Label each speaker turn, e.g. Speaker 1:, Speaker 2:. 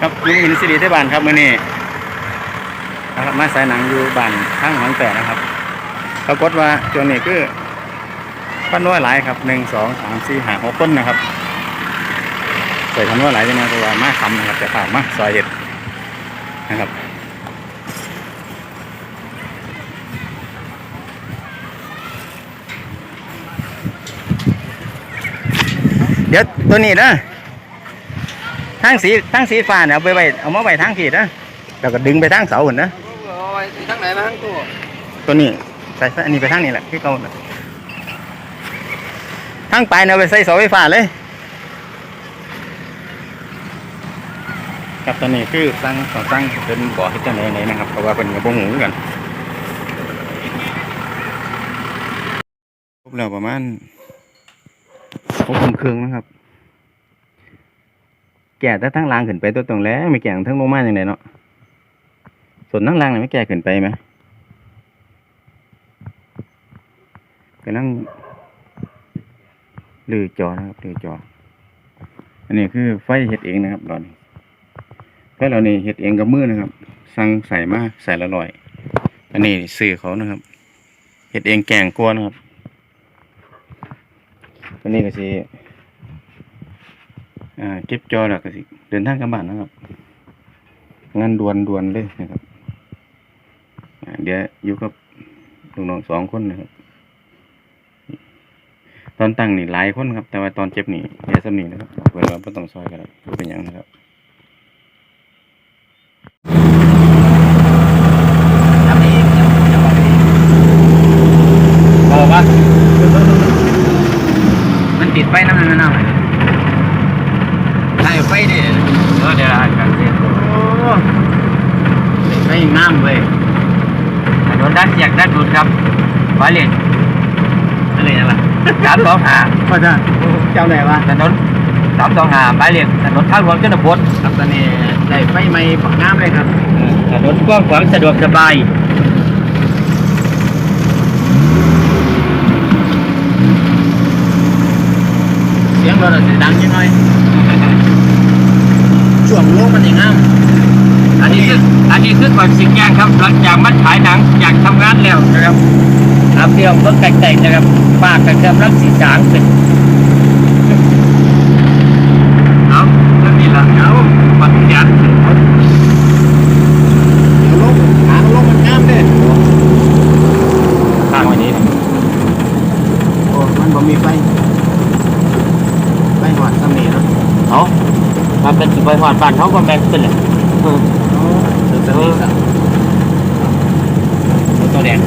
Speaker 1: ครับลุงอินสิริเทศบานครับมื่อนี้นะครับมาสายหนังอยู่บ้านข้างหลังแปดนะครับปรากฏว่าจนนี้คือพันน้อยหลายครับหนึ่งสองสามสี่ห้าหกต้นนะครับใส่พันน้อยหลายจังนะเพราะว่ามาคำนะครับจะผ่ามาซอยเห็ดนะครับเดี๋ยวตัวนี้นะ ทางสีทางสีฟ้าเนี่ยเอาไปไว้เอามาไว้ทางขีดนะแล้วก็ดึงไปทางเสาหุ่นนะ
Speaker 2: เอาไว้ทั้งไหนมาทั้งตัว
Speaker 1: ตัวนี้ใส่อันนี้ไปทางนี้แหละที่เขาน่ะทางปลายเนี่ยเอาไปใส่เสาไฟฟ้าเลยครับตอนนี้คือตั้งสองตั้งเป็นบ่อที่จะไหนไหนนะครับเพราะว่าเป็นกระบงหูกันครบแล้วประมาณหกโมงครึ่งนะครับ แก่แต่ทั้งล่างขึ้นไปตัวตรงแล้วไม่แก่ทั้งลงมาอย่างไรเนาะส่วนทั้งล่างเนี่ยไม่แก่ขึ้นไปไหมก็นั่งลือจอนะครับลือจอ อันนี้คือไฟเฮ็ดเองนะครับตอนนี้ไฟเรานี่เฮ็ดเองกับมือนะครับ สั่งใส่มาใส่ละร้อย อันนี้ซื้อเขานะครับเฮ็ดเองแกงกลัวนะครับอันนี้ก็สิ อ่าเก็บจอแล้วก็สิเดินทางกลับบ้านนะครับงานด่วนด่วนเลยนะครับเดี๋ยวอยู่กับลูกน้องสองคนนะครับ ตอนตั้งนี่หลายคนครับ แต่ว่าตอนเจ็บนี่แค่สำนีนะครับเวลาไม่ต้องซอยกันเลยเป็นอย่างนะครับบอกว่า
Speaker 2: มันติดไฟน้ำมันน้ำ ใช่ไฟดิ
Speaker 1: เออเดี๋ยวอ่านกันสิ
Speaker 2: โอ้ไฟงามเลย
Speaker 1: ถนนด้านเสียกด้านดูดครับหมายเลข
Speaker 2: อะไรนั่นล่ะ
Speaker 1: สามสองห้า
Speaker 2: พ่อจ้าเจ้าไหนวะ
Speaker 1: ถนนสามสองห้าหมายเลขถนนทางหลวงชนบท
Speaker 2: ครับตอนนี้ได้ไฟใหม่ปักงามเลยครับ
Speaker 1: ถนนกว้างขวางสะดวกสบาย
Speaker 2: เสียงรถอาจะดังยังไง ช่วงโลกมันยังงาม
Speaker 1: อันนี้คืออันนี้คือความสิ่งอย่างครับหลังจากมันฉายหนังอยากทำงานแล้วนะครับครับเดียวเพิ่งแต่งๆนะครับปากกันเริ่มรับสีจางขึ้นเอาเรื่องนี้ละเอาปัดยัน
Speaker 2: เดี๋ยวโลกหางโลกมันงามเด้
Speaker 1: ข้างไว้นี้นะ
Speaker 2: โอ้มันบ่มีไฟไฟหอดสำนีเนาะ
Speaker 1: เอา มาเป็นสิบใบหอดบ้านเขาก็แบ่งขึ้นเลย
Speaker 2: โอ้สุดสนิทสั
Speaker 1: ตัวแดง